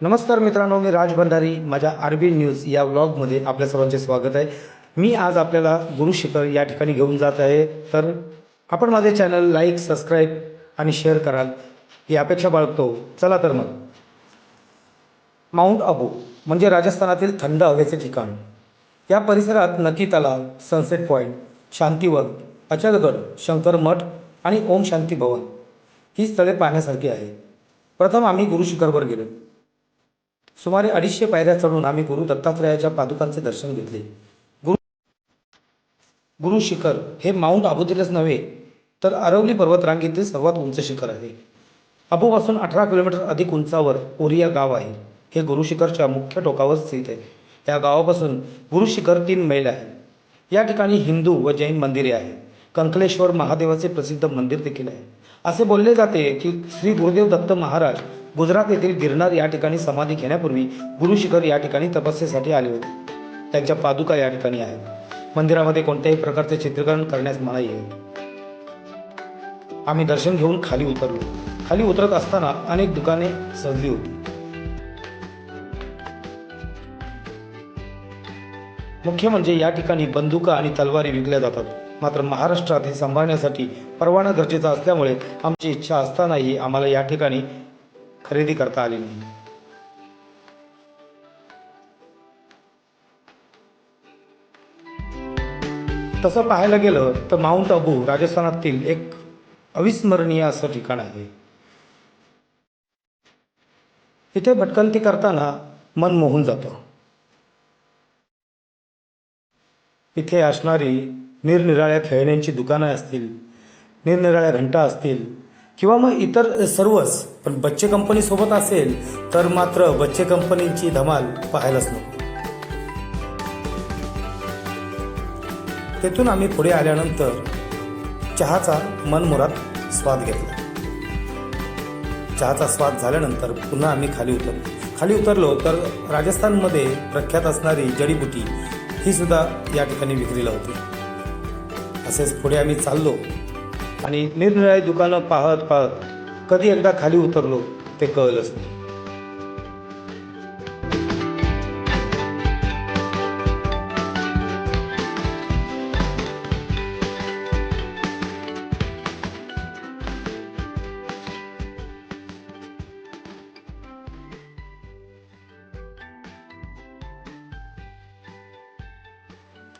नमस्कार मित्रांनो मी राज भंडारी माझ्या आर बी न्यूज या व्लॉगमध्ये आपल्या सर्वांचे स्वागत आहे. मी आज आपल्याला गुरु शिखर या ठिकाणी घेऊन जात आहे. तर आपण माझे चॅनल लाईक सबस्क्राईब आणि शेअर कराल ही अपेक्षा बाळगतो. चला तर मग. माउंट अबू म्हणजे राजस्थानातील थंड हवेचे ठिकाण. या परिसरात नकी तलाव सनसेट पॉईंट शांतीवन अचलगड शंकर मठ आणि ओम शांती भवन ही स्थळे पाहण्यासारखी आहे. प्रथम आम्ही गुरु शिखरवर गेलो. सुमारे अडीचशे पायऱ्या चढून आम्ही गुरु दत्तात्रयाच्या पादुकांचे दर्शन घेतले. गुरु गुरु शिखर हे माउंट आबूतीलच नव्हे तर अरवली पर्वतरांगेतील सर्वात उंच शिखर आहे. अबूपासून अठरा किलोमीटर अधिक उंचावर ओरिया गाव आहे. हे गुरु शिखरच्या मुख्य टोकावर स्थित आहे. या गावापासून गुरु शिखर तीन मैल आहे. या ठिकाणी हिंदू व जैन मंदिरे आहेत. कंकलेश्वर महादेवाचे प्रसिद्ध मंदिर देखील आहे. असे बोलले जाते की श्री गुरुदेव दत्त महाराज गुजरात येथील गिरनार या ठिकाणी समाधी घेण्यापूर्वी गुरुशिखर या ठिकाणी तपस्येसाठी आले होते. त्यांच्या पादुका या ठिकाणी आहेत. मंदिरामध्ये कोणत्याही प्रकारचे चित्रीकरण करण्यास मनाई आहे आम्ही दर्शन घेऊन खाली उतरलो. खाली उतरत असताना अनेक दुकाने सजली होती. मुख्य म्हणजे या ठिकाणी बंदुका आणि तलवारी विकल्या जातात. मात्र महाराष्ट्रात हे सांभाळण्यासाठी परवाना गरजेचा असल्यामुळे आमची इच्छा असतानाही आम्हाला या ठिकाणी खरेदी करता आली नाही. तसं पाहायला गेलं तर माउंट अबू राजस्थानातील एक अविस्मरणीय असं ठिकाण आहे. इथे भटकंती करताना मन मोहून जातं. इथे असणारी निरनिराळ्या खेळण्यांची दुकानं असतील निरनिराळ्या घंटा असतील किंवा मग इतर सर्वच पण बच्चे कंपनीसोबत असेल तर मात्र बच्चे कंपनीची धमाल पाहायलाच नको. तेथून आम्ही पुढे आल्यानंतर चहाचा मनमुरात स्वाद घेतला. चहाचा स्वाद झाल्यानंतर पुन्हा आम्ही खाली उतरलो. खाली उतरलो तर राजस्थानमध्ये प्रख्यात असणारी जडीबुटी ही सुद्धा या ठिकाणी विक्रीला होती. असेच पुढे आम्ही चाललो. आणि निरनिराळी दुकानं पाहत पाहत कधी एकदा खाली उतरलो ते कळलंच नाही.